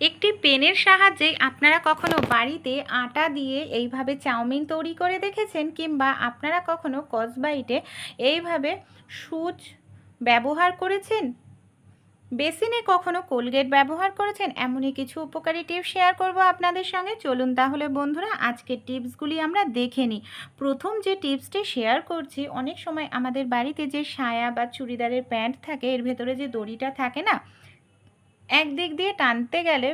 একটি পেনের সাহায্যে আপনারা কখনো বাড়িতে আটা দিয়ে এইভাবে চাউমিন তৈরি করে দেখেছেন? কিংবা আপনারা কখনো কসবাইটে এইভাবে সুচ ব্যবহার করেছেন? বেসিনে কখনো কোলগেট ব্যবহার করেছেন? এমনই কিছু উপকারী টিপস শেয়ার করব আপনাদের সঙ্গে। চলুন তাহলে বন্ধুরা, আজকের টিপসগুলি আমরা দেখে নিই। প্রথম যে টিপসটি শেয়ার করছি, অনেক সময় আমাদের বাড়িতে যে সায়া বা চুড়িদারের প্যান্ট থাকে, এর ভেতরে যে দড়িটা থাকে না একদিক দিয়ে টানতে গেলে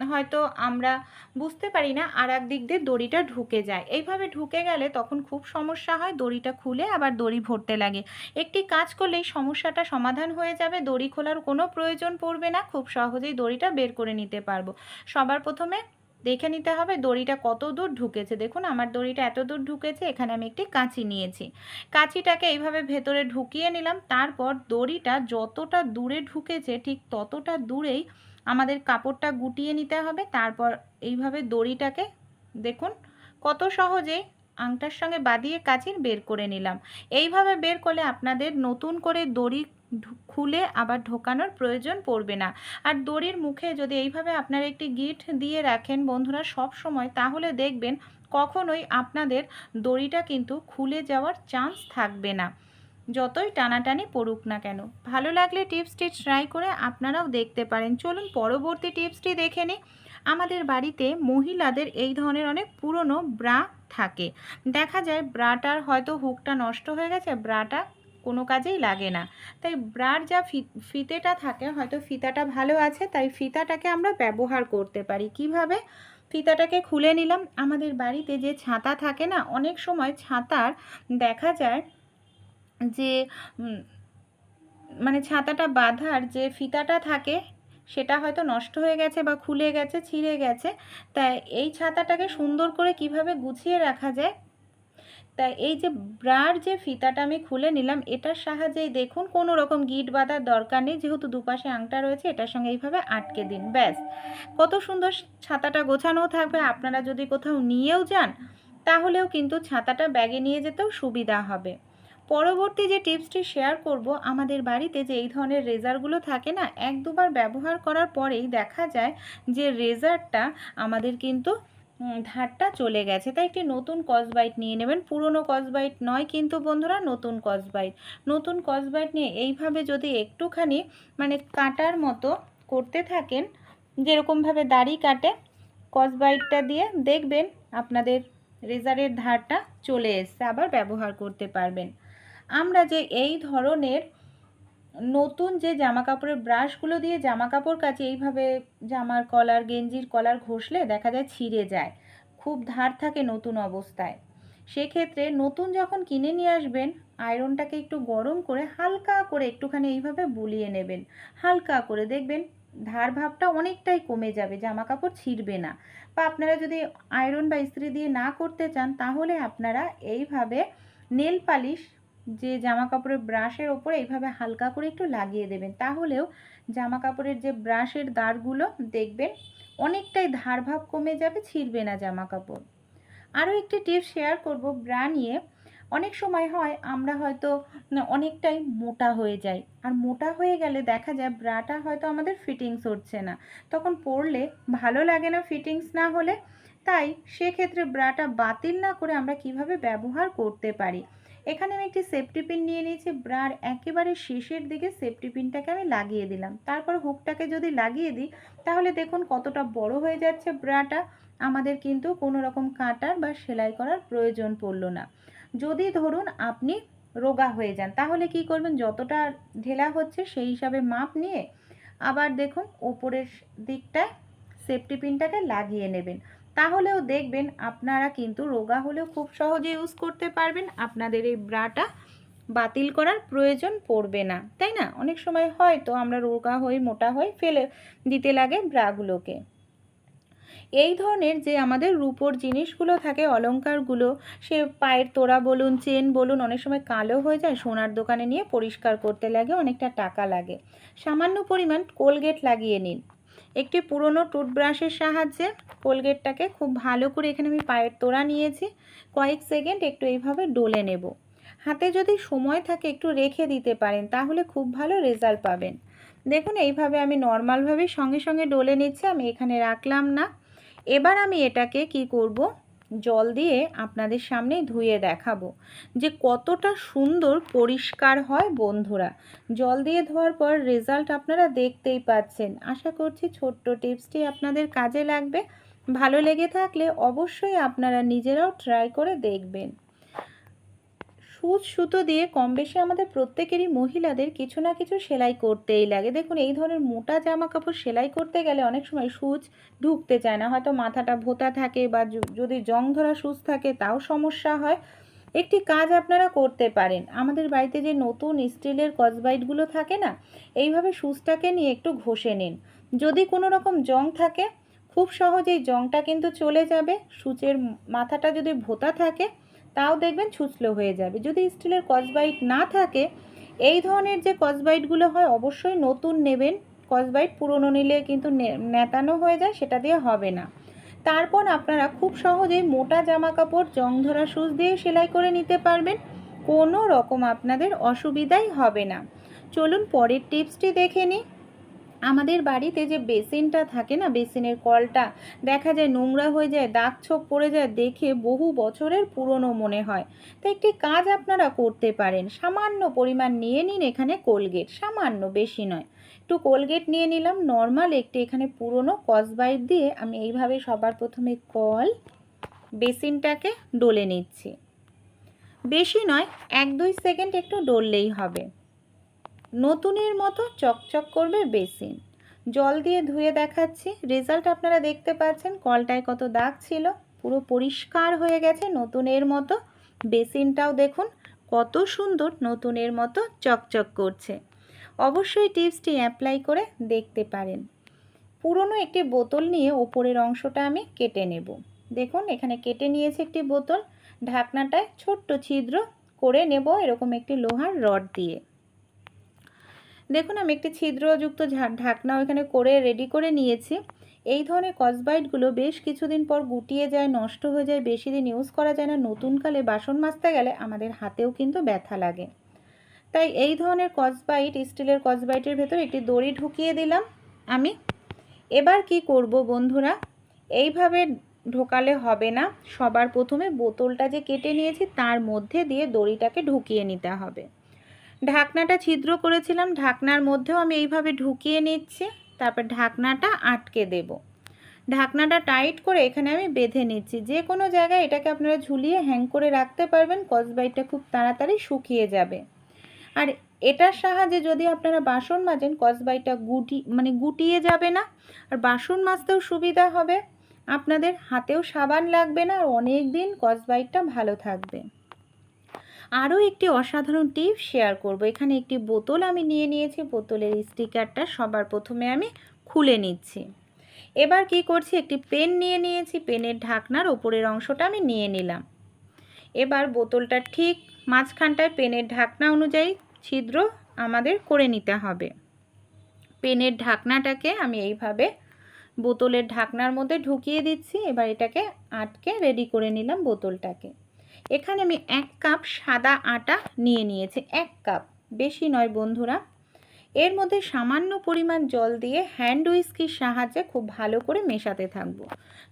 হয়তো আমরা বুঝতে পারি না আর দিক দিয়ে দড়িটা ঢুকে যায়। এইভাবে ঢুকে গেলে তখন খুব সমস্যা হয়, দড়িটা খুলে আবার দড়ি ভরতে লাগে। একটি কাজ করলেই সমস্যাটা সমাধান হয়ে যাবে, দড়ি খোলার কোনো প্রয়োজন পড়বে না, খুব সহজেই দড়িটা বের করে নিতে পারব। সবার প্রথমে দেখে নিতে হবে দড়িটা কত দূর ঢুকেছে। দেখুন, আমার দড়িটা এত দূর ঢুকেছে, এখানে আমি একটি কাঁচি নিয়েছি। কাঁচিটাকে এইভাবে ভেতরে ঢুকিয়ে নিলাম, তারপর দড়িটা যতটা দূরে ঢুকেছে, ঠিক ততটা দূরেই আমাদের কাপড়টা গুটিয়ে নিতে হবে। তারপর এইভাবে দড়িটাকে দেখুন, কত সহজে আংটার সঙ্গে বাঁধিয়ে কাচির বের করে নিলাম। এইভাবে বের করলে আপনাদের নতুন করে দড়ি খুলে আবার ঢোকানোর প্রয়োজন পড়বে না। আর দড়ির মুখে যদি এইভাবে আপনারা একটি গিট দিয়ে রাখেন বন্ধুরা সব সময়, তাহলে দেখবেন কখনোই আপনাদের দড়িটা কিন্তু খুলে যাওয়ার চান্স থাকবে না। যতই টানাটানি পড়ুক না কেন। ভালো লাগলে টিপসটি ট্রাই করে আপনারাও দেখতে পারেন। চলুন পরবর্তী টিপসটি দেখে নিই। আমাদের বাড়িতে মহিলাদের এই ধরনের অনেক পুরনো ব্রা থাকে। দেখা যায় ব্রাটার হয়তো হুকটা নষ্ট হয়ে গেছে, ব্রাটা কোনো কাজেই লাগে না। তাই ব্রার যা ফিতেটা থাকে, হয়তো ফিতাটা ভালো আছে, তাই ফিতাটাকে আমরা ব্যবহার করতে পারি। কীভাবে? ফিতাটাকে খুলে নিলাম। আমাদের বাড়িতে যে ছাতা থাকে না, অনেক সময় ছাতার দেখা যায় যে মানে ছাতাটা বাঁধার যে ফিতাটা থাকে, সেটা হয়তো নষ্ট হয়ে গেছে বা খুলে গেছে, ছিঁড়ে গেছে। তাই এই ছাতাটাকে সুন্দর করে কীভাবে গুছিয়ে রাখা যায় তাই এই যে ব্রার যে ফিতাটা আমি খুলে নিলাম, এটার সাহায্যেই দেখুন কোনো রকম গিট বাঁধার দরকার নেই, যেহেতু দুপাশে আংটা রয়েছে, এটার সঙ্গে এইভাবে আটকে দিন, ব্যাস। কত সুন্দর ছাতাটা গোছানোও থাকবে, আপনারা যদি কোথাও নিয়েও যান, তাহলেও কিন্তু ছাতাটা ব্যাগে নিয়ে যেতেও সুবিধা হবে। পরবর্তী যে টিপসটি শেয়ার করব, আমাদের বাড়িতে যে এই ধরনের রেজারগুলো থাকে না, এক দুবার ব্যবহার করার পরেই দেখা যায় যে রেজারটা আমাদের কিন্তু ধারটা চলে গেছে। তাই একটি নতুন কসবাইট নিয়ে নেবেন। পুরনো কসবাইট নয় কিন্তু বন্ধুরা, নতুন কসবাইট নতুন কসবাইট নিয়ে এইভাবে যদি একটুখানি মানে কাটার মতো করতে থাকেন, যেরকমভাবে দাড়ি কাটে কসবাইটটা দিয়ে দেখবেন আপনাদের রেজারের ধারটা চলে এসছে, আবার ব্যবহার করতে পারবেন। আমরা যে এই ধরনের নতুন যে জামা কাপড়ের ব্রাশগুলো দিয়ে জামা কাপড় কাচি এইভাবে জামার কলার, গেঞ্জির কলার ঘষলে দেখা যায় ছিঁড়ে যায়। খুব ধার থাকে নতুন অবস্থায়। সেক্ষেত্রে নতুন যখন কিনে নিয়ে আসবেন, আয়রনটাকে একটু গরম করে হালকা করে একটুখানি এইভাবে বুলিয়ে নেবেন। হালকা করে দেখবেন ধার ভাবটা অনেকটাই কমে যাবে জামা কাপড় ছিঁড়বে না। বা আপনারা যদি আয়রন বা ইস্ত্রি দিয়ে না করতে চান, তাহলে আপনারা এইভাবে নেল পালিশ যে জামা কাপড়ের ব্রাশের ওপরে এইভাবে হালকা করে একটু লাগিয়ে দেবেন। তাহলেও জামা কাপড়ের যে ব্রাশের দাঁড়গুলো দেখবেন, অনেকটাই ধারভাব কমে যাবে, ছিঁড়বে না জামা কাপড় আরও একটি টিপস শেয়ার করব, ব্রা নিয়ে অনেক সময় হয় আমরা হয়তো অনেকটাই মোটা হয়ে যাই। আর মোটা হয়ে গেলে দেখা যায় ব্রাটা হয়তো আমাদের ফিটিংস হচ্ছে না। তখন পরলে ভালো লাগে না ফিটিংস না হলে, তাই সেক্ষেত্রে ব্রাটা বাতিল না করে আমরা কীভাবে ব্যবহার করতে পারি? এখানে আমি একটি সেফটি পিন নিয়ে নিয়েছি, ব্রার একেবারে শেষের দিকে সেফটি পিনটাকে আমি লাগিয়ে দিলাম। তারপর হুকটাকে যদি লাগিয়ে দিই, তাহলে দেখুন কতটা বড় হয়ে যাচ্ছে ব্রাটা। আমাদের কিন্তু কোনো রকম কাটার বা সেলাই করার প্রয়োজন পড়ল না। যদি ধরুন আপনি রোগা হয়ে যান, তাহলে কি করবেন? যতটা ঢেলা হচ্ছে সেই হিসাবে মাপ নিয়ে আবার দেখুন ওপরের দিকটায় সেফটি পিনটাকে লাগিয়ে নেবেন। তাহলেও দেখবেন আপনারা কিন্তু রোগা হলেও খুব সহজে ইউজ করতে পারবেন। আপনাদের এই ব্রাটা বাতিল করার প্রয়োজন পড়বে না, তাই না? অনেক সময় হয় তো আমরা রোগা হই, মোটা হই, ফেলে দিতে লাগে ব্রাগুলোকে। এই ধরনের যে আমাদের রূপোর জিনিসগুলো থাকে অলংকারগুলো সে পায়ের তোড়া বলুন, চেন বলুন, অনেক সময় কালো হয়ে যায়, সোনার দোকানে নিয়ে পরিষ্কার করতে লাগে, অনেকটা টাকা লাগে। সামান্য পরিমাণ কোলগেট লাগিয়ে নিন। একটি পুরনো টুথব্রাশের সাহায্যে কোলগেটটাকে খুব ভালো করে এখানে আমি পায়ের তোড়া নিয়েছি। কয়েক সেকেন্ড একটু এইভাবে ডলে নেব। হাতে যদি সময় থাকে একটু রেখে দিতে পারেন, তাহলে খুব ভালো রেজাল্ট পাবেন। দেখুন, এইভাবে আমি নর্মালভাবেই সঙ্গে সঙ্গে ডলে নিচ্ছি, আমি এখানে রাখলাম না। এবার আমি এটাকে কি করব? জল দিয়ে আপনাদের সামনে ধুয়ে দেখাবো যে কতটা সুন্দর পরিষ্কার হয় বন্ধুরা। জল দিয়ে ধোয়ার পর রেজাল্ট আপনারা দেখতেই পাচ্ছেন। আশা করছি ছোট্ট টিপসটি আপনাদের কাজে লাগবে। ভালো লেগে থাকলে অবশ্যই আপনারা নিজেরাও ট্রাই করে দেখবেন। সুচ সুতো দিয়ে কম বেশি আমাদের প্রত্যেকেরই মহিলাদের কিছু না কিছু সেলাই করতেই লাগে। দেখুন, এই ধরনের মোটা জামা কাপড় সেলাই করতে গেলে অনেক সময় সুচ ঢুকতে চায় না। হয়তো মাথাটা ভোতা থাকে বা যদি জং ধরা সুচ থাকে তাও সমস্যা হয়। একটি কাজ আপনারা করতে পারেন। আমাদের বাড়িতে যে নতুন স্টিলের কসবাইটগুলো থাকে না, এইভাবে সুচটাকে নিয়ে একটু ঘষে নিন। যদি কোনো রকম জং থাকে, খুব সহজেই জংটা কিন্তু চলে যাবে। সূচের মাথাটা যদি ভোতা থাকে তাও দেখবেন ছুচলো হয়ে যাবে। যদি স্টিলের কসবাইট না থাকে, এই ধরনের যে কসবাইটগুলো হয়, অবশ্যই নতুন নেবেন। কসবাইট পুরনো নিলে কিন্তু নেতানো হয়ে যায়, সেটা দিয়ে হবে না। তারপর আপনারা খুব সহজেই মোটা জামা কাপড় জং ধরা সুচ দিয়ে সেলাই করে নিতে পারবেন। কোনো রকম আপনাদের অসুবিধাই হবে না। চলুন পরের টিপসটি দেখে নিই। আমাদের বাড়িতে যে বেসিনটা থাকে না, বেসিনের কলটা, দেখা যায় নোংরা হয়ে যায়, দাগ ছোপ পড়ে যায়, দেখে বহু বছরের পুরনো মনে হয়। তো একটি কাজ আপনারা করতে পারেন। সামান্য পরিমাণ নিয়ে নিন এখানে কোলগেট, সামান্য, বেশি নয়। একটু কোলগেট নিয়ে নিলাম, নর্মাল একটি এখানে পুরনো কসবাইট দিয়ে আমি এইভাবে সবার প্রথমে কল, বেসিনটাকে ডলে নিচ্ছি। বেশি নয়, এক দুই সেকেন্ড একটু ডললেই হবে। নতুনের মতো চকচক করবে বেসিন। জল দিয়ে ধুয়ে দেখাচ্ছি। রেজাল্ট আপনারা দেখতে পাচ্ছেন, কলটায় কত দাগ ছিল। পুরো পরিষ্কার হয়ে গেছে নতুনের মতো। বেসিনটাও দেখুন, কত সুন্দর নতুনের মতো চকচক করছে। অবশ্যই টিপসটি অ্যাপ্লাই করে দেখতে পারেন। পুরনো একটি বোতল নিয়ে ওপরের অংশটা আমি কেটে নেব। দেখুন, এখানে কেটে নিয়েছি একটি বোতল। ঢাকনাটায় ছোট্ট ছিদ্র করে নেব এরকম একটি লোহার রড দিয়ে। দেখুন, আমি একটি ছিদ্রযুক্ত ঢাকনাও এখানে করে রেডি করে নিয়েছি। এই ধরনের কসবাইটগুলো বেশ কিছুদিন পর গুটিয়ে যায়, নষ্ট হয়ে যায়, বেশি দিন ইউজ করা যায় না। নতুনকালে বাসন মাজতে গেলে আমাদের হাতেও কিন্তু ব্যথা লাগে। তাই এই ধরনের কসবাইট স্টিলের কসবাইটের ভেতর একটি দড়ি ঢুকিয়ে দিলাম আমি। এবার কি করব বন্ধুরা? এইভাবে ঢোকালে হবে না। সবার প্রথমে বোতলটা যে কেটে নিয়েছি, তার মধ্যে দিয়ে দড়িটাকে ঢুকিয়ে নিতে হবে। ঢাকনাটা ছিদ্র করেছিলাম। ঢাকনার মধ্যেও আমি এইভাবে ঢুকিয়ে নিচ্ছি। তারপর ঢাকনাটা আটকে দেব। ঢাকনাটা টাইট করে এখানে আমি বেঁধে নিচ্ছি। যে কোনো জায়গায় এটাকে আপনারা ঝুলিয়ে হ্যাং করে রাখতে পারবেন। কসবাইটটা খুব তাড়াতাড়ি শুকিয়ে যাবে। আর এটার সাহায্যে যদি আপনারা বাসন মাজেন কসবাইটা গুটি মানে গুটিয়ে যাবে না। আর বাসন মাজতেও সুবিধা হবে। আপনাদের হাতেও সাবান লাগবে না। আর অনেক দিন কসবাইটটা ভালো থাকবে। আরও একটি অসাধারণ টিপ শেয়ার করব। এখানে একটি বোতল আমি নিয়ে নিয়েছি। বোতলের স্টিকারটা সবার প্রথমে আমি খুলে নিচ্ছি। এবার কি করছি? একটি পেন নিয়ে নিয়েছি। পেনের ঢাকনার ওপরের অংশটা আমি নিয়ে নিলাম। এবার বোতলটা ঠিক মাঝখানটায় পেনের ঢাকনা অনুযায়ী ছিদ্র আমাদের করে নিতে হবে। পেনের ঢাকনাটাকে আমি এইভাবে বোতলের ঢাকনার মধ্যে ঢুকিয়ে দিচ্ছি। এবার এটাকে আটকে রেডি করে নিলাম বোতলটাকে। এখানে আমি এক কাপ সাদা আটা নিয়ে নিয়েছি এক কাপ। বেশি নয় বন্ধুরা এর মধ্যে সামান্য পরিমাণ জল দিয়ে হ্যান্ড উইস্কির সাহায্যে খুব ভালো করে মেশাতে থাকব।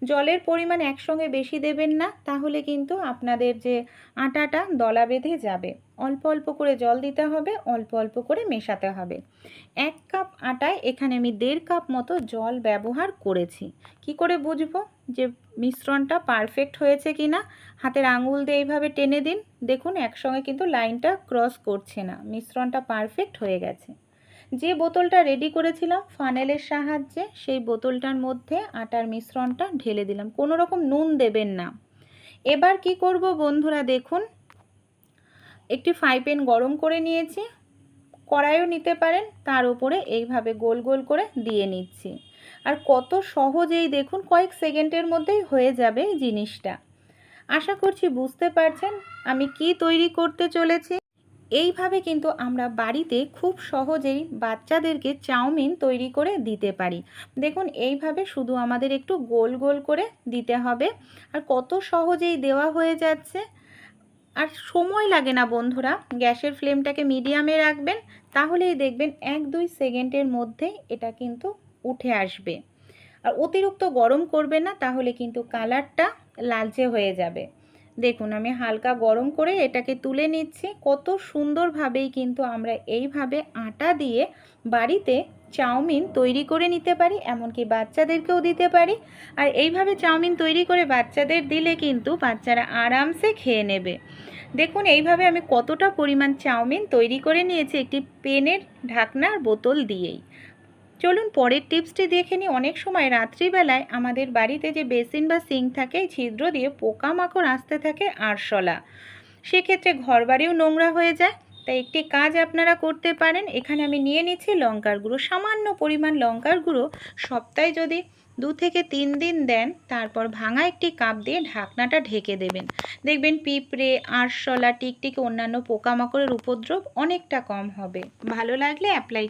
জলের পরিমাণ একসঙ্গে বেশি দেবেন না, তাহলে কিন্তু আপনাদের যে আটাটা দলা বেঁধে যাবে। অল্প অল্প করে জল দিতে হবে, অল্প অল্প করে মেশাতে হবে। এক কাপ আটায় এখানে আমি দেড় কাপ মতো জল ব্যবহার করেছি। কি করে বুঝব যে মিশ্রণটা পারফেক্ট হয়েছে কি না হাতের আঙুল দিয়ে এইভাবে টেনে দিন। দেখুন, একসঙ্গে কিন্তু লাইনটা ক্রস করছে না। মিশ্রণটা পারফেক্ট হয়ে গেছে। যে বোতলটা রেডি করেছিলাম ফানেলের সাহায্যে, সেই বোতলটার মধ্যে আটার মিশ্রণটা ঢেলে দিলাম। কোনো রকম নুন দেবেন না। এবার কি করব বন্ধুরা দেখুন। একটি ফ্রাই প্যান গরম করে নিয়েছি। কড়াইও নিতে পারেন, তার উপরে এইভাবে গোল গোল করে দিয়ে নিচ্ছি। আর কত সহজেই দেখুন, কয়েক সেকেন্ডের মধ্যেই হয়ে যাবে জিনিসটা। আশা করছি বুঝতে পারছেন আমি কি তৈরি করতে চলেছি। এইভাবে কিন্তু আমরা বাড়িতে খুব সহজেই বাচ্চাদেরকে চাউমিন তৈরি করে দিতে পারি। দেখুন, এইভাবে শুধু আমাদের একটু গোল গোল করে দিতে হবে। আর কত সহজেই দেওয়া হয়ে যাচ্ছে। আর সময় লাগে না বন্ধুরা, গ্যাসের ফ্লেমটাকে মিডিয়ামে রাখবেন, তাহলেই দেখবেন এক দুই সেকেন্ডের মধ্যে এটা কিন্তু উঠে আসবে। আর অতিরিক্ত গরম করবে না, তাহলে কিন্তু কালারটা লালচে হয়ে যাবে। দেখুন, আমি হালকা গরম করে এটাকে তুলে নিচ্ছি। কত সুন্দরভাবেই কিন্তু আমরা এইভাবে আটা দিয়ে বাড়িতে চাউমিন তৈরি করে নিতে পারি, এমনকি বাচ্চাদেরকেও দিতে পারি। আর এইভাবে চাউমিন তৈরি করে বাচ্চাদের দিলে কিন্তু বাচ্চারা আরামসে খেয়ে নেবে। দেখুন, এইভাবে আমি কতটা পরিমাণ চাউমিন তৈরি করে নিয়েছি একটি পেনের ঢাকনার বোতল দিয়েই। চলুন পরের টিপসটি দেখে নিই। অনেক সময় রাত্রিবেলায় আমাদের বাড়িতে যে বেসিন বা সিঙ্ক থাকে ছিদ্র দিয়ে পোকামাকড় আসতে থাকে আরশোলা। সেক্ষেত্রে ঘরবাড়িও নোংরা হয়ে যায়। তাই একটি কাজ আপনারা করতে পারেন। এখানে আমি নিয়ে নিচ্ছি লঙ্কার গুঁড়ো। সামান্য পরিমাণ লঙ্কার গুঁড়ো সপ্তাহে যদি দু থেকে তিন দিন দেন, তারপর ভাঙা একটি কাপ দিয়ে ঢাকনাটা ঢেকে দেবেন। দেখবেন পিঁপড়ে, আরশোলা, টিকটিকি অন্যান্য পোকামাকড়ের উপদ্রব অনেকটা কম হবে। ভালো লাগলে অ্যাপ্লাই